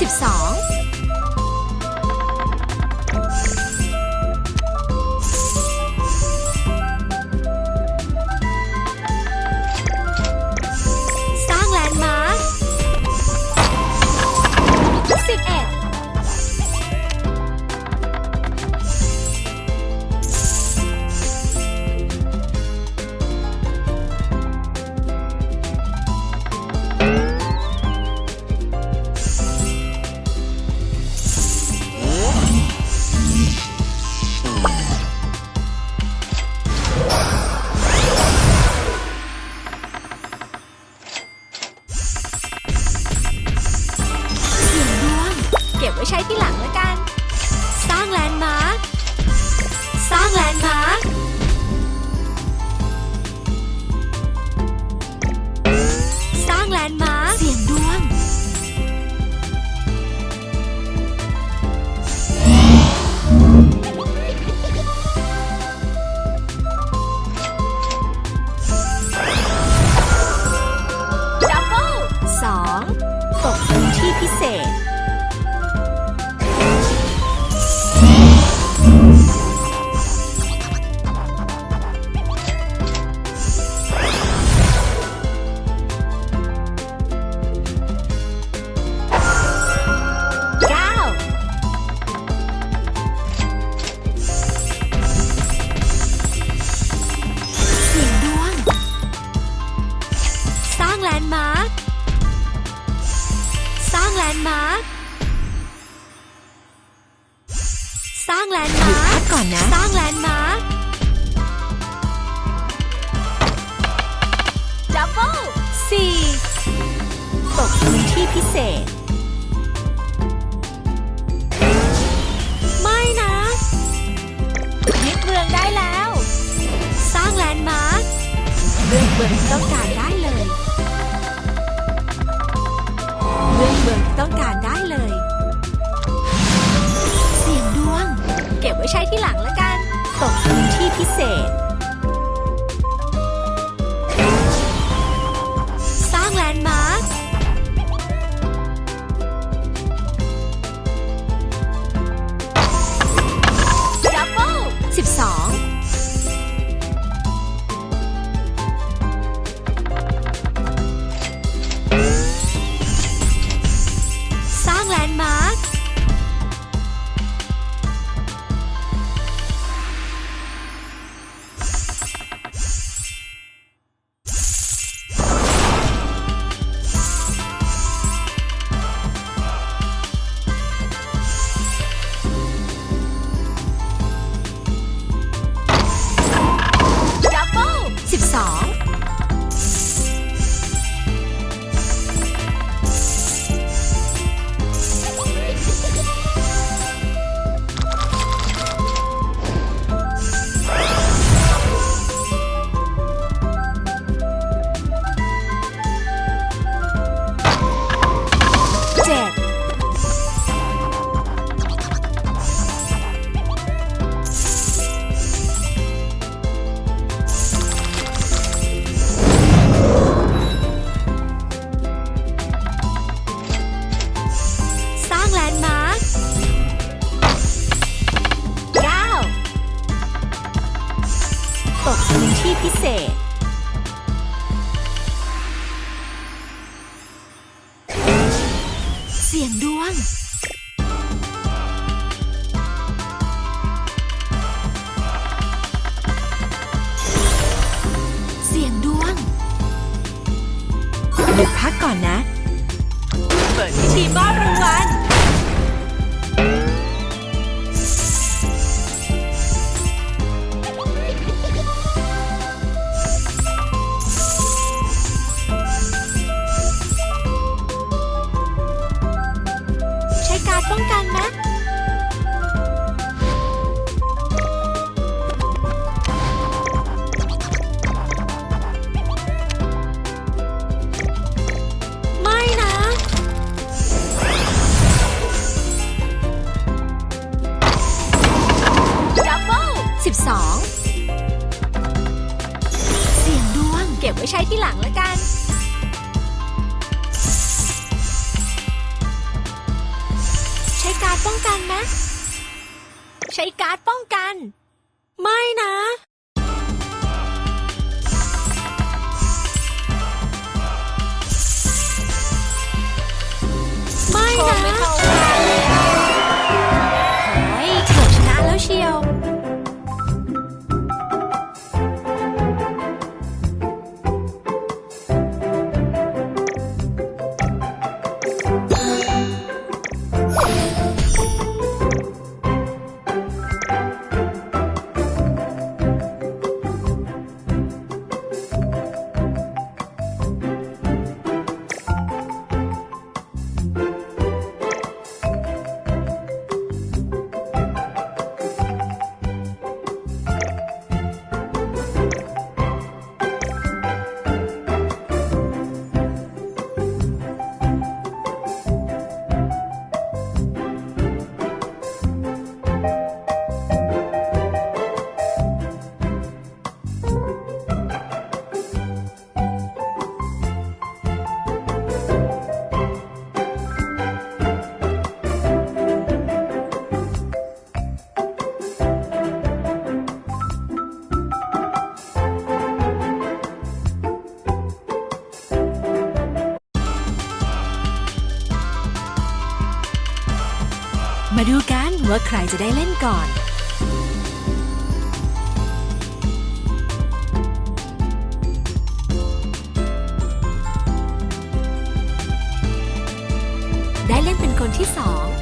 12 บิกต้องการได้เลยเลือกเบิกต้องการได้เลย เสียงดวง เก็บไว้ใช้ที่หลังแล้วกัน ตกพื้นที่พิเศษ สร้างแลนด์มาร์คดับเบิลสิบสอง พักก่อนนะ เปิดทีบ้า ใครจะได้เล่นก่อนได้เล่นเป็นคนที่สอง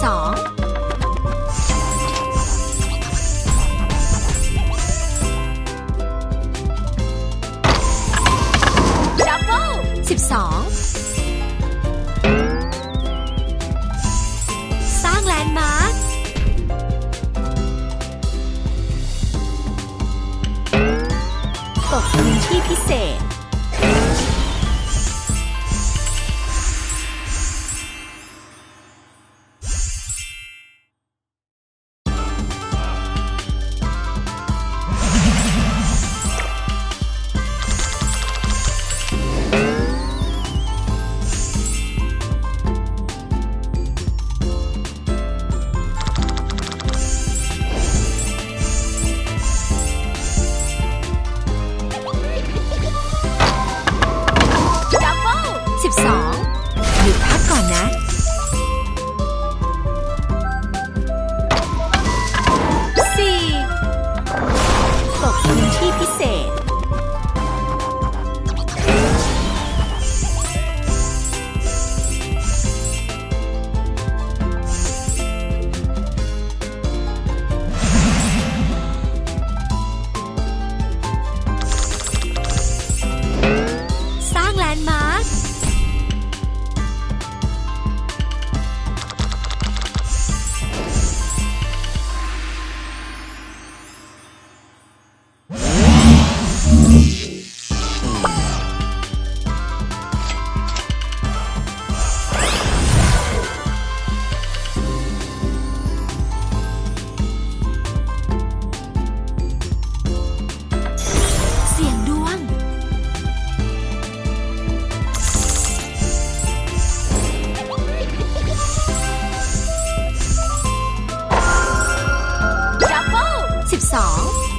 早 สิบสอง